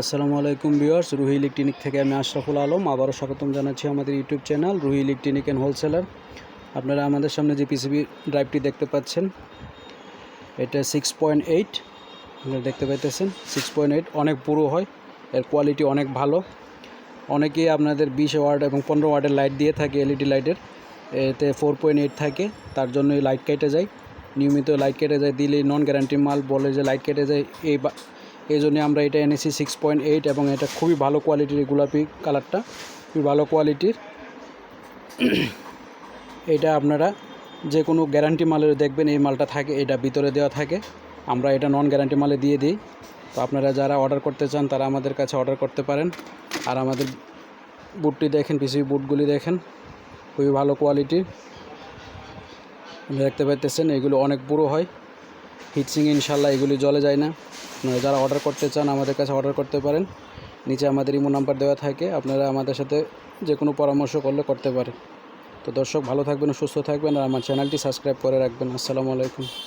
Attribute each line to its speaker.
Speaker 1: আসসালামু আলাইকুম viewers, Ruhi electronic থেকে আমি আশরাফুল আলম। আবারও স্বাগতম জানাচ্ছি আমাদের YouTube channel, Ruhi electronic and wholesaler. আপনারা আমাদের সামনে যে পিসিবি ড্রাইভটি দেখতে পাচ্ছেন, এটা সিক্স পয়েন্ট এইট আপনারা দেখতে পাইতেছেন সিক্স পয়েন্ট এইট অনেক পুরো হয়, এর কোয়ালিটি অনেক ভালো। অনেকেই আপনাদের বিশ ওয়ার্ড এবং পনেরো ওয়ার্ডের লাইট দিয়ে থাকে এলইডি লাইটের এতে ফোর পয়েন্ট এইট থাকে, তার জন্য লাইট কেটে যায়। নিয়মিত লাইট কেটে যায়, দিলে নন গ্যারান্টি মাল বলে যে লাইট কেটে যায়, এই এই জন্য আমরা এটা এনেছি সিক্স পয়েন্ট এইট এবং এটা খুবই ভালো কোয়ালিটির গোলাপি কালারটা খুবই ভালো কোয়ালিটির এটা আপনারা যে কোনো গ্যারান্টি মালের দেখবেন, এই মালটা থাকে, এটা ভিতরে দেওয়া থাকে। আমরা এটা নন গ্যারান্টি মালে দিয়ে দিই। তো আপনারা যারা অর্ডার করতে চান, তারা আমাদের কাছে অর্ডার করতে পারেন। আর আমাদের বুটটি দেখেন পিসি বুটগুলি দেখেন, খুবই ভালো কোয়ালিটির দেখতে পাইতেছেন, এগুলো অনেক পুরো হয়। হিটসিং ইনশাল্লাহ এগুলি জলে যায় না। আপনারা যারা অর্ডার করতে চান, আমাদের কাছে অর্ডার করতে পারেন। নিচে আমাদের ইমো নাম্বার দেওয়া থাকে। আপনারা আমাদের সাথে যে কোনো পরামর্শ করলে করতে পারেন। তো দর্শক, ভালো থাকবেন, সুস্থ থাকবেন আর আমার চ্যানেলটি সাবস্ক্রাইব করে রাখবেন। আসসালামু আলাইকুম।